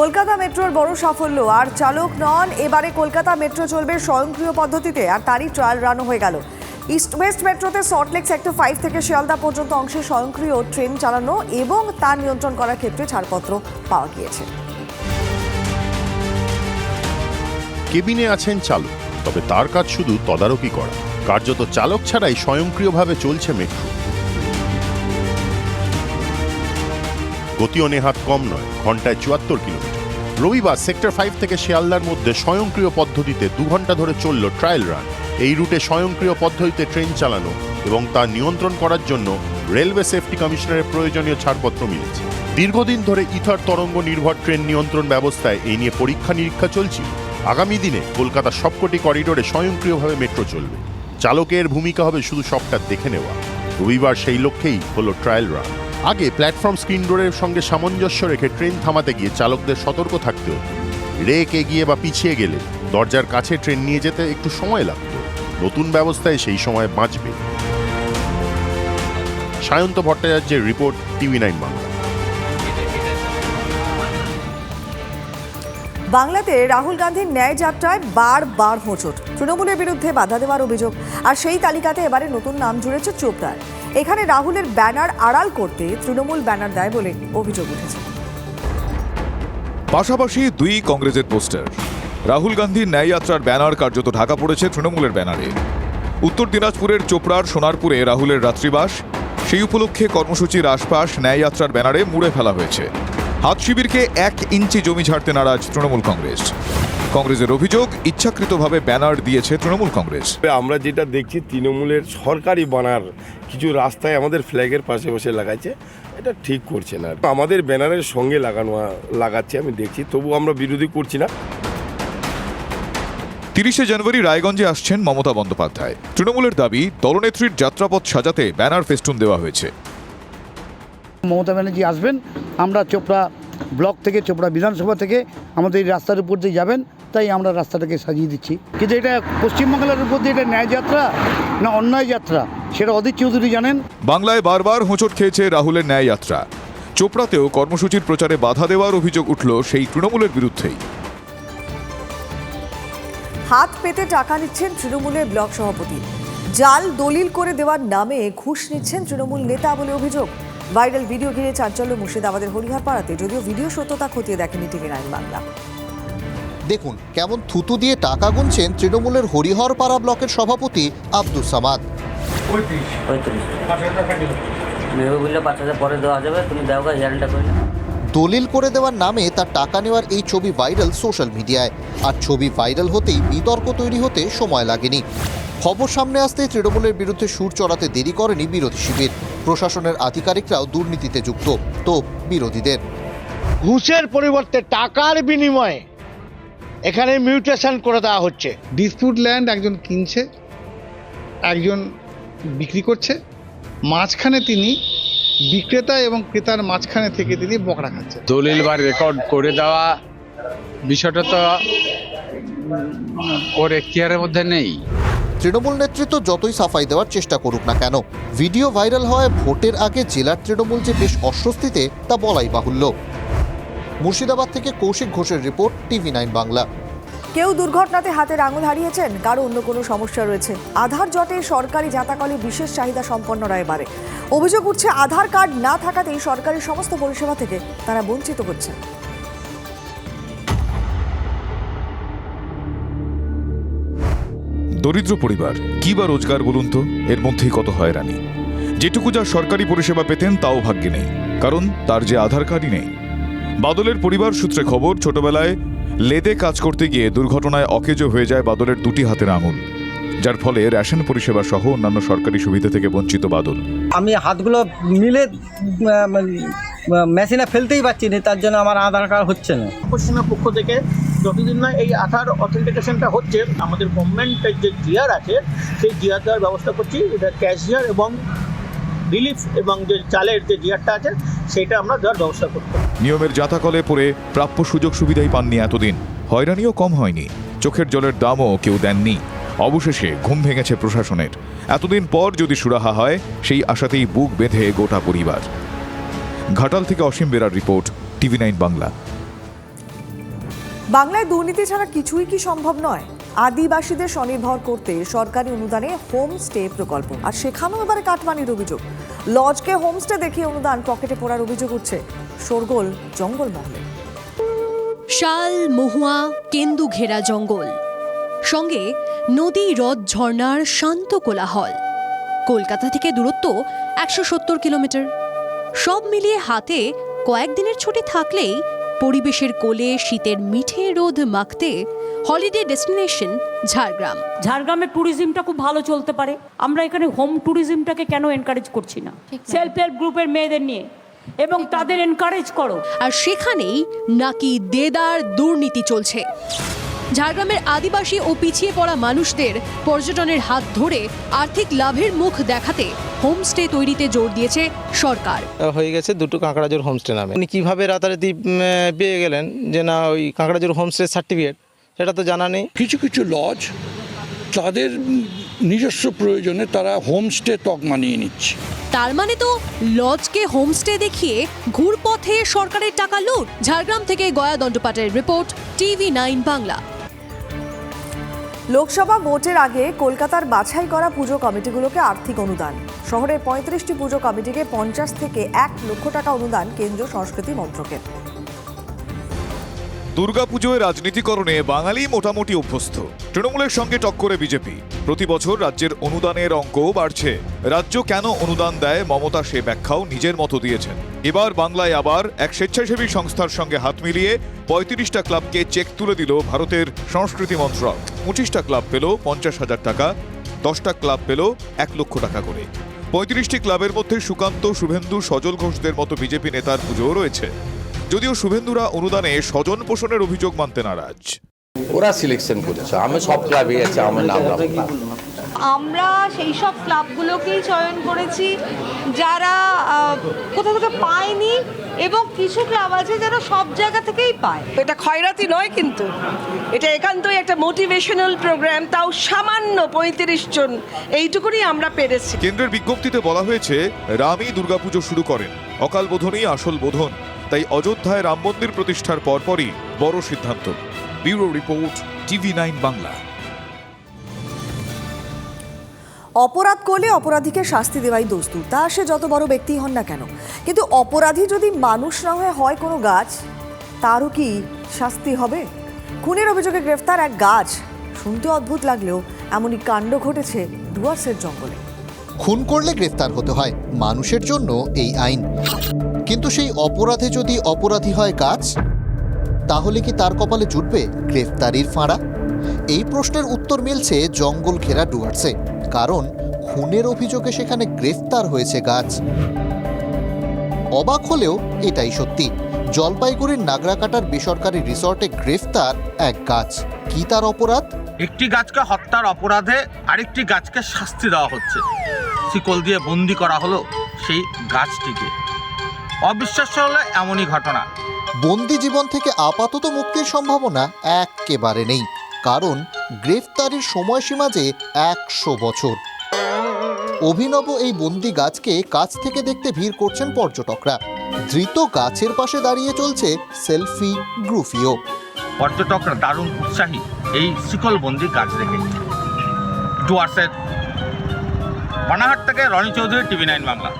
কলকাতা মেট্রোর বড় সাফল্য। আর চালক নন, এবারে কলকাতা মেট্রো চলবে স্বয়ংক্রিয় পদ্ধতিতে। আর তারই ট্রায়াল রানও হয়ে গেল। ইস্ট ওয়েস্ট মেট্রোতে সল্টলেক সেক্টর ফাইভ থেকে শিয়ালদা পর্যন্ত অংশে স্বয়ংক্রিয় ট্রেন চালানো এবং তা নিয়ন্ত্রণ করার ক্ষেত্রে ছাড়পত্র পাওয়া গিয়েছে। কেবিনে আছেন চালক, তবে তার কাজ শুধু তদারকি করা। কার্যত চালক ছাড়াই স্বয়ংক্রিয়ভাবে চলছে মেট্রো। গতিও নেহাত কম নয়, ঘন্টায় চুয়াত্তর কিলোমিটার। রবিবার সেক্টর ফাইভ থেকে শিয়ালদার মধ্যে স্বয়ংক্রিয় পদ্ধতিতে দু ঘণ্টা ধরে চলল ট্রায়াল রান। এই রুটে স্বয়ংক্রিয় পদ্ধতিতে ট্রেন চালানো এবং তা নিয়ন্ত্রণ করার জন্য রেলওয়ে সেফটি কমিশনারের প্রয়োজনীয় ছাড়পত্র মিলেছে। দীর্ঘদিন ধরে ইথার তরঙ্গ নির্ভর ট্রেন নিয়ন্ত্রণ ব্যবস্থায় এই নিয়ে পরীক্ষা নিরীক্ষা চলছিল। আগামী দিনে কলকাতার সবকটি করিডোরে স্বয়ংক্রিয়ভাবে মেট্রো চলবে। চালকের ভূমিকা হবে শুধু সবটা দেখে নেওয়া। রবিবার সেই লক্ষ্যেই হলো ট্রায়াল রান। আগে প্ল্যাটফর্ম স্ক্রিন ডোরের সঙ্গে সামঞ্জস্য রেখে ট্রেন থামাতে গিয়ে চালকদের সতর্ক থাকতে হতো রেক এগিয়ে বা পিছিয়ে গেলে দরজার কাছে ট্রেন নিয়ে যেতে একটু সময় লাগতো। নতুন ব্যবস্থায় সেই সময় বাঁচবে। সায়ন্ত ভট্টাচার্যের রিপোর্ট টিভি নাইন বাংলা। বাংলাতে রাহুল গান্ধীর ন্যায় যাত্রায় বারবার হোঁচট। তৃণমূলের বিরুদ্ধে বাধা দেওয়ার অভিযোগ। আর সেই তালিকাতে এবারে নতুন নাম জুড়েছে চোপড়ার। এখানে রাহুলের ব্যানার আড়াল করতে তৃণমূল ব্যানার দেয় বলে অভিযোগ উঠেছে। পাশাপাশি দুই কংগ্রেসের পোস্টার। রাহুল গান্ধীর ন্যায় যাত্রার ব্যানার কার্যত ঢাকা পড়েছে তৃণমূলের ব্যানারে। উত্তর দিনাজপুরের চোপড়ার সোনারপুরে রাহুলের রাত্রিবাস। সেই উপলক্ষে কর্মসূচির আশপাশ ন্যায় যাত্রার ব্যানারে মুড়ে ফেলা হয়েছে। হাত শিবিরকে এক ইঞ্চি জমি ছাড়তে নারাজ তৃণমূল কংগ্রেস। কংগ্রেসের অভিযোগ ইচ্ছাকৃতভাবে ব্যানার দিয়েছে তৃণমূল কংগ্রেস। আমরা যেটা দেখছি তৃণমূলের সরকারি বানার কিছু রাস্তায় আমাদের ফ্ল্যাগের পাশে বসে লাগাইছে এটা ঠিক করছে না। আমাদের ব্যানারের সঙ্গে লাগানো লাগাচ্ছে আমি দেখছি তবু আমরা বিরোধী করছি না। তিরিশে জানুয়ারি রায়গঞ্জে আসছেন মমতা বন্দ্যোপাধ্যায়। তৃণমূলের দাবি দলনেত্রীর যাত্রাপথ সাজাতে ব্যানার ফেস্টুন দেওয়া হয়েছে। মমতা ব্যানার্জি আসবেন আমরা চোপড়া ব্লক থেকে চোপড়া বিধানসভা থেকে আমাদের এই রাস্তার উপর দিয়ে যাবেন তাই আমরা রাস্তাটাকে সাজিয়ে দিচ্ছি। কিন্তু এটা পশ্চিমবাংলার উপর দিয়ে এটা ন্যায় যাত্রা না অন্যায় যাত্রা সেটা অদিত চৌধুরী জানেন। বাংলায় বারবার হোঁচট খেয়েছে রাহুলের ন্যায় যাত্রা। চোপড়াতেও কর্মসূচির প্রচারে বাধা দেওয়ার অভিযোগ উঠল সেই তৃণমূলের বিরুদ্ধেই। হাত পেতে টাকা নিচ্ছেন তৃণমূলের ব্লক সভাপতি। জাল দলিল করে দেওয়ার নামে ঘুষ নিচ্ছেন তৃণমূল নেতা বলে অভিযোগ। ভাইরাল ভিডিও ঘিরে চাঞ্চল্য মুর্শিদাবাদের হরিহর পাড়াতে যদিও ভিডিও সত্যতা খতিয়ে দেখেনি টিভি নাইন বাংলা। দেখুন কেমন থুতু দিয়ে টাকা গুনছেন তৃণমূলের হরিহরপাড়া ব্লকের সভাপতি আব্দুল সামাদ। দলিল করে দেওয়ার নামে তার টাকা নেওয়ার এই ছবি ভাইরাল সোশ্যাল মিডিয়ায়। আর ছবি ভাইরাল হতেই বিতর্ক তৈরি হতে সময় লাগেনি। খবর সামনে আসতেই তৃণমূলের বিরুদ্ধে সুর চড়াতে দেরি করেনি বিরোধী শিবির। প্রশাসনের আধিকারিকরাও দুর্নীতিতে যুক্ত। তো বিরোধীদের। ঘুষের পরিবর্তে টাকার বিনিময়ে এখানে মিউটেশন করে দেওয়া হচ্ছে। ডিসপুট ল্যান্ড একজন কিনছে একজন বিক্রি করছে মাঝখানে তিনি বিক্রেতা এবং ক্রেতার মাঝখানে থেকে তিনি বকরা খাচ্ছে দলিল বা রেকর্ড করে দেওয়া বিষয়টা তো ওর এখতিয়ারের মধ্যে নেই। তৃণমূল নেতৃত্ব যতই সাফাই দেওয়ার চেষ্টা করুক না কেন, ভিডিও ভাইরাল হওয়ায় ভোটের আগে জেলার তৃণমূল যে বেশ অস্বস্তিতে, তা বলাই বাহুল্য। মুর্শিদাবাদ থেকে কৌশিক ঘোষের রিপোর্ট, টিভি নাইন বাংলা। কেউ দুর্ঘটনাতে হাতের আঙুল হারিয়েছেন, কারও অন্য কোনো সমস্যা রয়েছে। আধার জটে সরকারি জাতাকলে বিশেষ চাহিদা সম্পন্নরা এবারে। অভিযোগ উঠছে, আধার কার্ড না থাকাতেই সরকারি সমস্ত পরিষেবা থেকে তারা বঞ্চিত হচ্ছেন। দরিদ্র পরিবার কি বা রোজগার বলুন তো? এর মধ্যেই কত হয়রানি যেটুকু যা সরকারি পরিষেবা পেতেন তাও ভাগ্যে নেই। কারণ তার যে আধার কার্ডই নেই। বাদলের পরিবার সূত্রে খবর ছোটবেলায় লেদে কাজ করতে গিয়ে দুর্ঘটনায় অকেজো হয়ে যায় বাদলের দুটি হাতের আঙুল। যার ফলে রেশন পরিষেবা সহ অন্যান্য সরকারি সুবিধা থেকে বঞ্চিত বাদল। আমি হাতগুলো মিলে মেশিনে ফেলতেই পারছি না তার জন্য আমার আধার কার্ড হচ্ছে না। পশ্চিমের পক্ষ থেকে যতদিন না এই আধার অথেন্টিকেশনটা হচ্ছে, আমাদের গভর্নমেন্টের যে জিআর আছে, সেই জিআর দেওয়ার ব্যবস্থা করছি। এটা ক্যাশ জিআর এবং রিলিফ এবং যে চালের যে জিআরটা আছে, সেইটা আমরা দেওয়ার ব্যবস্থা করতে নিয়মের জাতাকলে পড়ে প্রাপ্য সুযোগ সুবিধাই পাননি এতদিন। হয়রানিও কম হয়নি। চোখের জলের দামও কেউ দেননি। অবশেষে ঘুম ভেঙেছে প্রশাসনের। এতদিন পর যদি সুরাহা হয়, সেই আশাতেই বুক বেঁধে গোটা পরিবার। ঘাটাল থেকে অসীম বেরার রিপোর্ট, টিভি নাইন বাংলা। বাংলায় দুর্নীতি ছাড়া কিছুই কি সম্ভব নয়? আদিবাসীদের স্বনির্ভর করতে সরকারি অনুদানে হোমস্টে প্রকল্প। আর সেখানেও এবারে কাটমানির অভিযোগ। লজকে হোমস্টে দেখিয়ে অনুদান পকেটে পড়ার অভিযোগ উঠছে শোরগোল জঙ্গল মহলে। শাল, মহুয়া, কেন্দু ঘেরা জঙ্গল। সঙ্গে নদী হ্রদ ঝর্ণার শান্ত কোলাহল। কলকাতা থেকে দূরত্ব একশো সত্তর কিলোমিটার। সব মিলিয়ে হাতে কয়েকদিনের ছুটি থাকলেই পরিবেশের কোলে শীতের মিঠে রোদ মাখতে হলিডে ডেস্টিনেশন ঝাড়গ্রাম। ঝাড়গ্রামের ট্যুরিজমটা খুব ভালো চলতে পারে। আমরা এখানে হোম ট্যুরিজমটাকে কেন এনকারেজ করছি না? সেলফ হেল্প গ্রুপের মেয়েদের নিয়ে। এবং তাদের এনকারেজ করো। আর সেখানেই নাকি দেদার দুর্নীতি চলছে। ঝাড়গ্রামের আদিবাসী ও পিছিয়ে পড়া মানুষদের পর্যটনের হাত ধরে আর্থিক লাভের মুখ দেখাতে হোমস্টে তৈরিতে জোর দিয়েছে সরকার। হয়ে গেছে দুটো কাঁকড়াজোর হোমস্টে নামে। উনি কীভাবে রাতারাতি পেয়ে গেলেন যে না ওই কাঁকড়াজোর হোমস্টে সার্টিফিকেট সেটা তো জানা নেই। কিছু কিছু লজ তাদের নিজস্ব প্রয়োজনে তারা হোমস্টে তকমা মানিয়ে নিচ্ছে। তার মানে তো লজকে হোমস্টে দেখিয়ে ঘুরপথে সরকারের টাকা লুট। ঝাড়গ্রাম থেকে Gaya দণ্ডপাটের report TV nine Bangla. Lok Sabha ভোটের আগে কলকাতার বাছাই করা পুজো কমিটিগুলোকে আর্থিক অনুদান। শহরের পঁয়ত্রিশটি পুজো কমিটিকে পঞ্চাশ থেকে এক লক্ষ টাকা অনুদান কেন্দ্রীয় সংস্কৃতি মন্ত্রকের। দুর্গাপুজোয় রাজনীতিকরণে বাঙালি মোটামুটি অভ্যস্ত। তৃণমূলের সঙ্গে টক্করে বিজেপি। প্রতি বছর রাজ্যের অনুদানের অঙ্কও বাড়ছে। রাজ্য কেন অনুদান দেয় মমতা সে ব্যাখ্যাও নিজের মতো দিয়েছেন। এবার বাংলায় আবার এক স্বেচ্ছাসেবী সংস্থার সঙ্গে হাত মিলিয়ে পঁয়ত্রিশটা ক্লাবকে চেক তুলে দিল ভারতের সংস্কৃতি মন্ত্রক। পঁচিশটা ক্লাব পেল পঞ্চাশ হাজার টাকা, দশটা ক্লাব পেল এক লক্ষ টাকা করে। পঁয়ত্রিশটি ক্লাবের মধ্যে সুকান্ত, শুভেন্দু, সজল ঘোষদের মতো বিজেপি নেতার পুজোও রয়েছে। যদিও শুভেন্দুরা অনুদানে স্বজন পোষণের অভিযোগ মানতে নারাজ। ওরা সিলেকশন করেছে। আমি সব ক্লাবে আছে, আমার নাম আমরা সেই সব ক্লাবগুলোকেই চয়ন করেছি যারা কোথাও থেকে পায়নি এবং কিছু ক্লাব আছে যারা সব জায়গা থেকেই পায়। এটা খয়রাতি নয় কিন্তু এটা একান্তই একটা মোটিভেশনাল প্রোগ্রাম তাও সামান্য পঁয়ত্রিশ জন এইটুকুনি আমরা পেরেছি। কেন্দ্রের বিজ্ঞপ্তিতে বলা হয়েছে রামই দুর্গাপুজো শুরু করেন অকাল বোধনই আসল বোধন তাই অযোধ্যায় রাম মন্দির প্রতিষ্ঠার পরপরই বড় সিদ্ধান্ত। Bureau report TV nine Bangla. অপরাধ করলে অপরাধীকে শাস্তি দেওয়াই দস্তুর তা সে যত বড় ব্যক্তি হন না কেন। কিন্তু অপরাধী যদি মানুষ না হয়ে হয় কোনো গাছ, তারও কি শাস্তি হবে? খুনের অভিযোগে গ্রেফতার এক গাছ। শুনতে অদ্ভুত লাগলেও এমনই কাণ্ড ঘটেছে ডুয়ার্সের জঙ্গলে। খুন করলে গ্রেফতার হতে হয় মানুষের জন্য এই আইন। কিন্তু সেই অপরাধে যদি অপরাধী হয় গাছ, তাহলে কি তার কপালে জুটবে গ্রেফতারির ফাঁড়া? এই প্রশ্নের উত্তর মিলছে জঙ্গল ঘেরা ডুয়ার্সে। কারণ খুনের অভিযোগে সেখানে গ্রেফতার হয়েছে গাছ। অবাক হলেও এটাই সত্যি। জলপাইগুড়ির নাগরাকাটার বেসরকারি রিসর্টে গ্রেফতার এক গাছ। কি তার অপরাধ? একটি গাছকে হত্যার অপরাধে আরেকটি গাছকে শাস্তি দেওয়া হচ্ছে। শিকল দিয়ে বন্দি করা হলো সেই গাছটিকে। অবিশ্বাস্য হলে এমনই ঘটনা। বন্দি জীবন থেকে আপাতত মুক্তির সম্ভাবনা একেবারে নেই। কারণ গ্রেফতারির সময়সীমা যে একশো বছর। অভিনব এই বন্দি গাছকে কাছ থেকে দেখতে ভিড় করছেন পর্যটকরা। ধৃত গাছের পাশে দাঁড়িয়ে চলছে সেলফি গ্রুফিও। পর্যটকরা দারুণ উৎসাহী এই শিকলবন্দি গাছ দেখে। ডুয়ার্সের বানাহাট থেকে রনি চৌধুরী টিভি নাইন বাংলা।